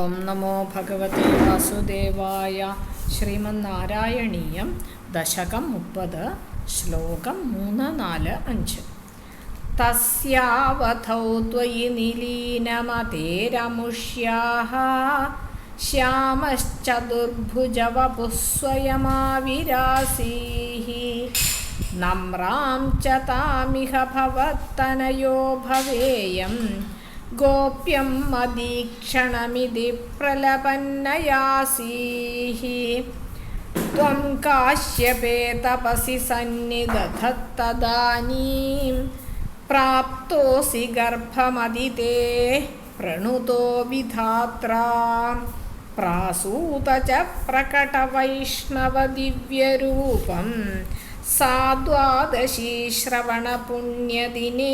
ഓം നമോ ഭഗവതി വാസുദേവായ ശ്രീമന്നാരായണീയം ദശകം മുപ്പത് ശ്ലോകം മൂന്ന് നാല് അഞ്ച്. തസ്യാവധൗ ത്വയി നിലീനമതേരമുഷ്യാः ശ്യാമശ്ചതുർഭുജവപുഃ സ്വയമാവിരാസീः നമ്രാം ച താമിഹ ഭവത്തനയോ ഭവേയം गोप्यं मदीक्षणमिति प्रलपन्नयासीः त्वं काश्यपे तपसि सन्निदधत्तदानीं प्राप्तोऽसि गर्भमदिते प्रणुतो विधात्रा प्रासूत च प्रकटवैष्णवदिव्यरूपम् सा द्वादशी श्रवणपुण्यदिने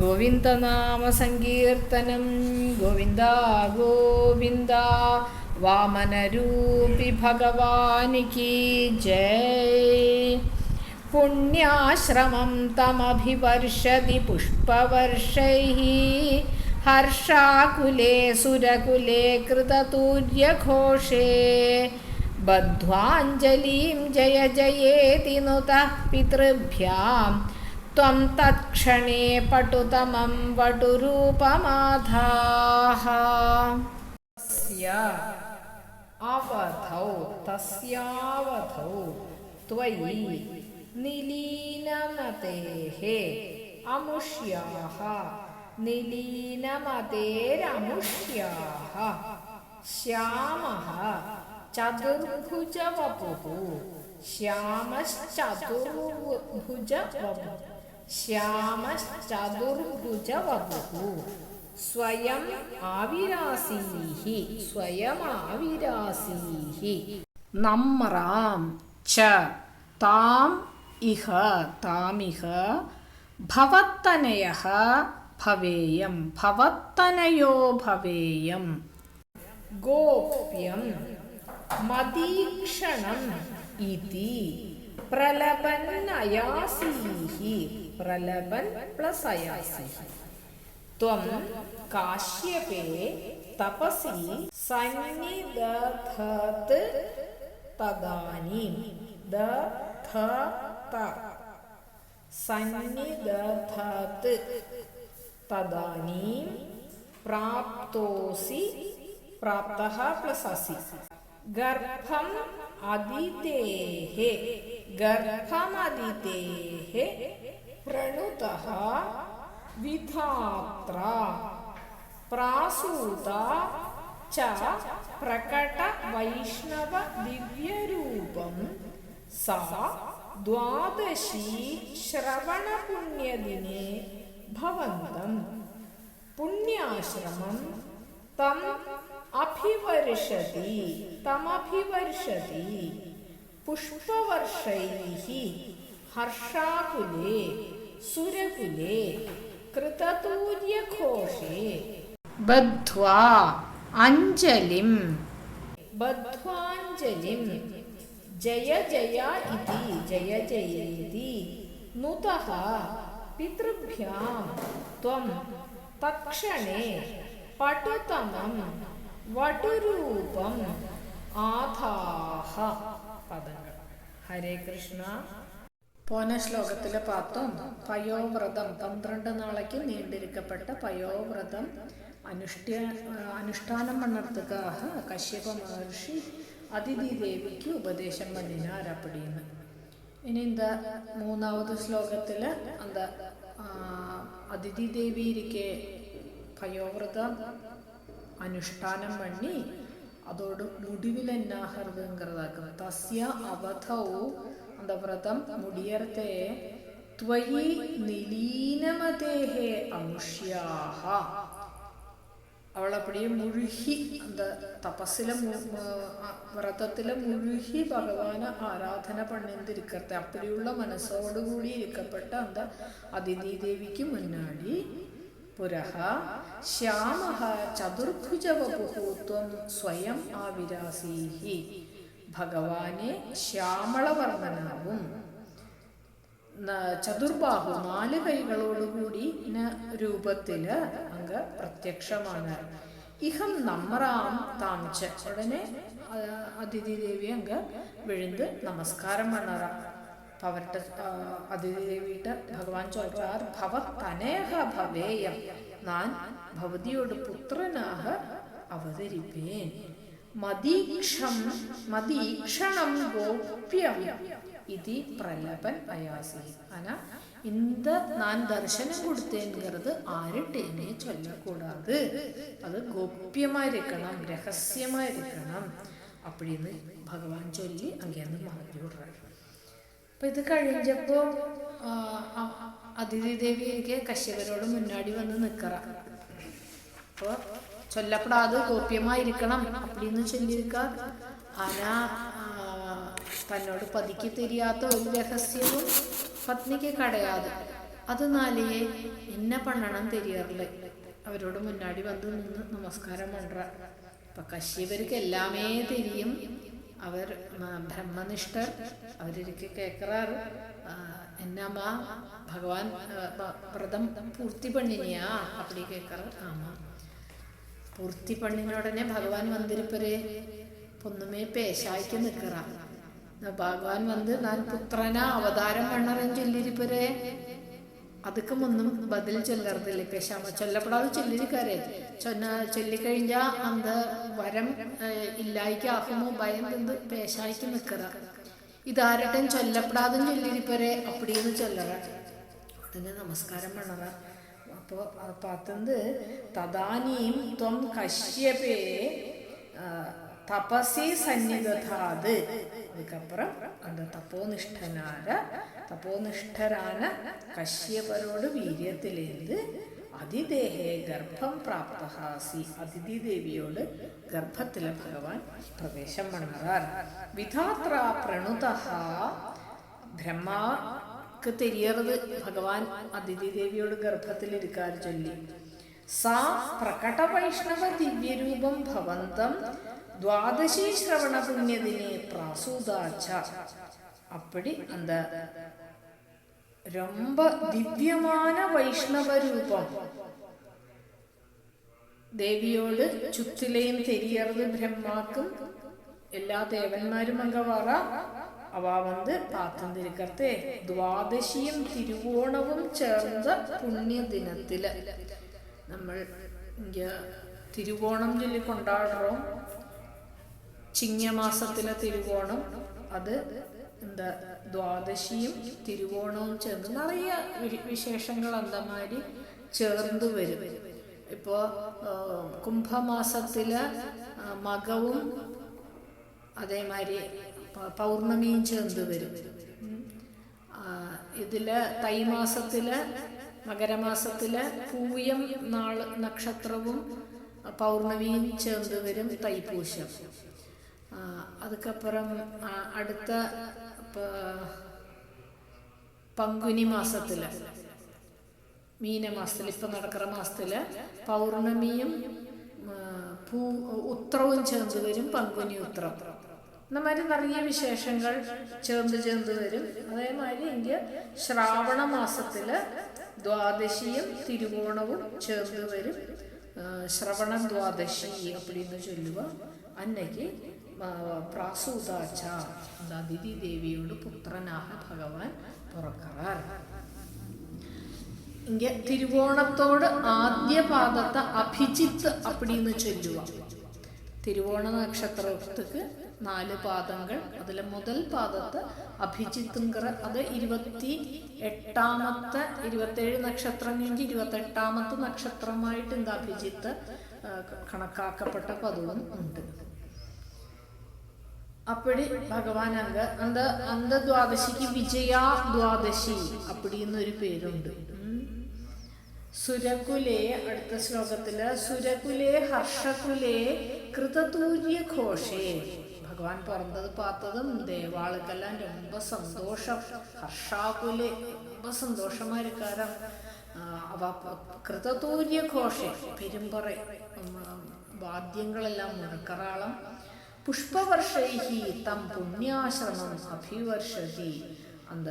गोविन्दनामसङ्कीर्तनं गोविन्दा गोविन्दा वामनरूपि भगवानिकी जय पुण्याश्रमं तमभिवर्षति पुष्पवर्षैः हर्षाकुले सुरकुले कृततूर्यघोषे बद्ध्वाञ्जलिं जय जयेति नुतः पितृभ्याम् त्वं तत्क्षणे पटुतमं वटुरूपमाधाः। तस्य अवधौ तस्यावधौ त्वयि निलीनमतेः अमुष्याः। निलीनमतेरमुष्याः। श्यामः चतुर्भुजवपुः। श्यामश्चतुर्भुजवपुः। ശ്യാമശ്ചതുർഭുജവപുഃ. സ്വയം ആവിരാസീः സ്വയമാവിരാസീः നമ്രാം ച. താം ഇഹ. താമിഹ. ഭവത്തനയ ഭവേയം. ഭവത്തനയോ ഭവേയം. ഗോപ്യം. മദീക്ഷണം ഇതി. प्रलबन् अयासीः प्रलबन् प्लस् अयासीः त्वं काश्यपे तपसि सन्निदधत् तदानीं दधत। सन्निदधत् तदानीं प्राप्तोऽसि। प्राप्तः प्लस् असि गर्भम् अदितेः। गर्भमदितेः प्रणुतः विधात्रा प्रासूता च प्रकट वैष्णव दिव्य रूपम सा द्वादशी श्रवण पुण्य दिने भवन्तं। पुण्याश्रमं तम अभिवर्षति तम अभिवर्षति പുഷ്പവർഷൈः ഹർഷാകുലേ സുരകുലേ कृततूर्यघोषे बद्ध्वा अञ्जलिं बद्ध्वाञ्जलिं जय जया इति जय जयेति नुतः पितृभ्यां त्वं तत्क्षणे पटुतमं वटुरूपम् आधाः പദങ്ങൾ. ഹരേ കൃഷ്ണ. പോന ശ്ലോകത്തിലെ പാത്രം പയോവ്രതം പന്ത്രണ്ട് നാളേക്ക് നീണ്ടിരിക്കപ്പെട്ട പയോവ്രതം അനുഷ്ഠ അനുഷ്ഠാനം പണർത്തുക കശ്യപ മഹർഷി അതിഥി ദേവിക്ക് ഉപദേശം പണിനാർ അപ്പടിയെന്ന് ഇനി എന്താ മൂന്നാമത് ശ്ലോകത്തിൽ എന്താ അതിഥി ദേവിയിരിക്കെ പയോവ്രതം അനുഷ്ഠാനം പണി அதோடு முடிவில் என்ன ஹிருதங்கிறதாக்குது தஸ்ய அவதவு அந்த விரதம் ത്വയി നിലീനമതേഹേ അമുഷ്യാഹ. അവൾ അപ്പടിയെ മുഴുകി അന്ത തപസ്സിലെ വ്രതത്തിലെ മുഴുകി ഭഗവാനെ ആരാധന പണിന്തിരിക്കട്ടെ അപ്പടിയുള്ള മനസ്സോടുകൂടി ഇരിക്കപ്പെട്ട അന്ത അതിഥി ദേവിക്ക് മുന്നാടി പുരഹ ശ്യാമ ചതുർഭുജവപുഹോ ത്വം സ്വയം ആവിരാസീഹി ഭഗവാനെ ശ്യാമളവർണനാവും ചതുർബാഹു നാല് കൈകളോടുകൂടി രൂപത്തിൽ അങ്ങ് പ്രത്യക്ഷമാണ്। ഇഹം നമ്രാം താമച്ച ഉടനെ അതിഥി ദേവി അങ്ങ് വിഴുന്ന് നമസ്കാരം പണറാം। அப்ப அவர்கிட்ட ஆ, அதிதி தேவிகிட்ட பகவான் சொல்றார் பவ தனேக பவேயம் நான் பவதியோட புத்திரனாக அவதரிப்பேன் மதீக்ஷம் மதீக்ஷணம் கோப்யம் இது பிரலபன் அயாசி ஆனா இந்த நான் தரிசனம் கொடுத்தேங்கிறது ஆருட்டேனே சொல்லக்கூடாது அது கோப்யமா இருக்கணும் ரகசியமா இருக்கணும் அப்படின்னு பகவான் சொல்லி அங்கேருந்து மாற்றி விடுறாரு അപ്പൊ ഇത് കഴിഞ്ഞപ്പോൾ അതിഥി ദേവി എനിക്ക് കശ്യപരോട് മുന്നാടി വന്ന് നിൽക്കറ അപ്പോൾ ചൊല്ലപ്പെടാതെ ഗോപ്യമായിരിക്കണം അപ്പടിന്ന് ചൊല്ലിയിരിക്ക. ആന തന്നോട് പതിക്ക് തിരിയാത്ത ഒരു രഹസ്യവും പത്നിക്ക് കടയാതെ. അത് നാലിയെ എന്നെ പണ്ണണം തിരിയറില്ല? അവരോട് മുന്നാടി വന്ന് നിന്ന് നമസ്കാരം പണ്ട അപ്പൊ കശ്യപർക്ക് എല്ലാമേ തിരിയും. അവർ ബ്രഹ്മനിഷ്ഠർ. അവരിക്ക് കേൾക്കറാറ് എന്നമ്മാ ഭഗവാൻ വ്രതം പൂർത്തി പണിനിയാ അപ്പടി കേക്കറ ആമാ. പൂർത്തി പണിനോടനെ ഭഗവാൻ വന്നിരിപ്പര്. പൊന്നുമേ പേശായിക്ക് നിൽക്കറ ഭഗവാൻ വന്ന് നാൻ പുത്രനാ അവതാരം പണ്ണറൻ ചൊല്ലിരിപ്പരേ. അതുക്ക് ഒന്നും ബദൽ ചൊല്ലറുതില്ല. പേശാമ ചൊല്ലപ്പെടാതെ ചൊല്ലിരിക്കാരെ ചൊന്ന ചൊല്ലിക്കഴിഞ്ഞ അന്ത വരം ഏഹ്, ഇല്ലായ്ക്ക് ആകുമോ ഭയം എന്ത് പേശായിക്ക് നിൽക്കറ ഇതാരട്ടും ചൊല്ലപ്പെടാതെ ചൊല്ലിരിപ്പരെ അപ്പടിയെന്ന് ചൊല്ലറ. ഉടനെ നമസ്കാരം പണറ. അപ്പോൾ പത്തന്ത് തദാനീം ത്വം കശ്യപേ ആ, தபசி சந்நிததாது அதுக்கப்புறம் அந்த தப்போனிஷ்டனார தப்போனிஷ்டரான கஷ்யபரோட வீரியத்திலேருந்து അതിദേഹേ ഗർഭം പ്രാപ്തഹാസി അതിഥി ദേവിയോട് ഗർഭത്തിലെ ഭഗവാൻ പ്രവേശം പണ്ണറാർ വിധാത്ര പ്രണുത ബ്രഹ്മാക്ക് തെരിയറത് ഭഗവാൻ അതിഥി ദേവിയോട് ഗർഭത്തിലിരിക്കാൻ ചൊല്ലി സാ പ്രകട വൈഷ്ണവ ദിവ്യരൂപം ഭവന്തം ദ്വാദശി ശ്രവണ പുണ്യതിനെ പ്രാസൂതാച്ച അപ്പടി എന്താ രൊമ്പ ദിവ്യമാന வைஷ்ணவ ரூபம் ദേവിയോട് ചുറ്റിലെയും തെരിയറത് ബ്രഹ്മാക്കും. എല്ലാ ദേവന്മാരും അങ്കവാറ അവ വന്ന് പാത്തന്തിരിക്കത്തെ ദ്വാദശിയും തിരുവോണവും ചേർന്ന പുണ്യദിനത്തിൽ നമ്മൾ തിരുവോണം ചൊല്ലി കൊണ്ടാടുറോം. ചിങ്ങമാസത്തിലെ തിരുവോണം. അത് എന്താ ദ്വാദശിയും തിരുവോണവും ചേർന്ന് നിറയെ വിശേഷങ്ങൾ അന്തമാതിരി ചേർന്ന് വരും. ഇപ്പോൾ കുംഭമാസത്തിലെ മകവും അതേമാതിരി പൗർണമിയും ചേർന്ന് വരും. ഇതിൽ തൈമാസത്തിൽ മകരമാസത്തിൽ പൂയം നാൾ നക്ഷത്രവും പൗർണമിയും ചേർന്ന് വരും തൈപ്പൂശം. ആ, അതുക്കപ്പുറം ആ, അടുത്ത പ- പങ്കുനി മാസത്തില് മീനമാസത്തിൽ ഇപ്പൊ നടക്കുന്ന മാസത്തില് പൗർണമിയും ആ, പൂ ഉത്രവും ചേർന്ന് വരും പങ്കുനി ഉത്രം എന്നമാതിരി നിറയെ വിശേഷങ്ങൾ ചേർന്ന് ചേർന്ന് വരും അതേമാതിരി എനിക്ക് ശ്രാവണ മാസത്തില് ദ്വാദശിയും തിരുവോണവും ചേർന്ന് വരും ആ, ശ്രവണ ദ്വാദശി அப்படின்னு ചൊല്ലുക അന്നയ്ക്ക് അതിഥി ദേവിയോട് പുത്രനാണ് ഭഗവാൻ പുറക്കാർ ഇങ്ങ തിരുവോണത്തോട് ആദ്യ പാദത്തെ അഭിജിത്ത് അപ്പടിന്ന് ചൊല്ലുക തിരുവോണ നക്ഷത്രത്തിക്ക് നാല് പാദങ്ങൾ അതിൽ മുതൽ പാദത്ത് അഭിജിത്തുങ്കർ അത് ഇരുപത്തി എട്ടാമത്തെ ഇരുപത്തേഴ് നക്ഷത്രങ്ങൾക്ക് ഇരുപത്തി എട്ടാമത്തെ നക്ഷത്രമായിട്ട് എന്താ അഭിജിത്ത് കണക്കാക്കപ്പെട്ട പദവും ഉണ്ട്. അപ്പടി ഭഗവാൻ അങ്ക അന്ത അന്തദ്വാദശിക്ക് വിജയ ദ്വാദശി അപ്പടി എന്നൊരു പേരുണ്ട്. സുരകുലേ അടുത്ത ശ്ലോകത്തിൽ സുരകുലേ ഹർഷകുലേ കൃതതൂര്യ ഘോഷേ. ഭഗവാൻ പറഞ്ഞത് പാത്തതും ദേവാളുക്കെല്ലാം രൊമ്പ സന്തോഷം ഹർഷാകുലെ രൊമ്പ സന്തോഷമായിരിക്കാരം. അവ കൃതതൂര്യ ഘോഷേ പെരുമ്പറ വാദ്യങ്ങളെല്ലാം മുഴക്കറാളം. പുഷ്പവർഷൈഹി തം പുണ്യാശ്രമം അഭിവർഷതി അന്ത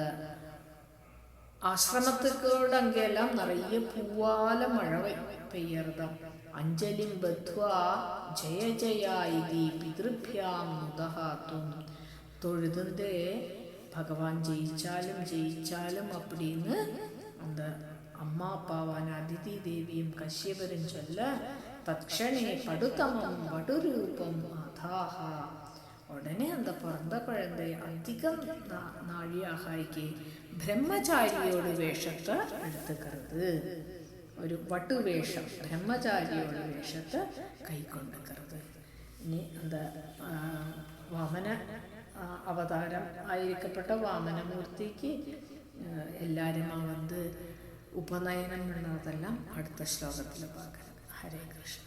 ആശ്രമത്തുക്കളുടെ അങ്കെല്ലാം നിറയെ പൂവാല മഴ പെയ്യർതാം അഞ്ജലിം ബധ്വാ ജയ ജയ ഇതി പിതൃഭ്യാം മുതഹാത്തും തൊഴുതിന്റെ ഭഗവാൻ ജയിച്ചാലും ജയിച്ചാലും അപ്പടിന്ന് അന്ത അമ്മ അപ്പാവാൻ അതിഥി ദേവിയും കശ്യപരും ചൊല്ല തക്ഷണേ പടുതമം വടുരൂപം ഫദാഹ ഉടനെ അന്ത പുറന്ത കുഴന്ത അധികം നാഴിയാഹായിക്ക് ബ്രഹ്മചാരിയോട് വേഷത്ത് എടുത്തുക്കരുത്. ഒരു വട്ടുവേഷം ബ്രഹ്മചാരിയോട് വേഷത്ത് കൈക്കൊണ്ടുക്കരുത് ഇനി എന്താ വാമന അവതാരം ആയിരിക്കപ്പെട്ട വാമനമൂർത്തിക്ക് എല്ലാവരും അവന്ത് ഉപനയനം എന്നതെല്ലാം അടുത്ത ശ്ലോകത്തിൽ പാകരുത് ഹരേ കൃഷ്ണ.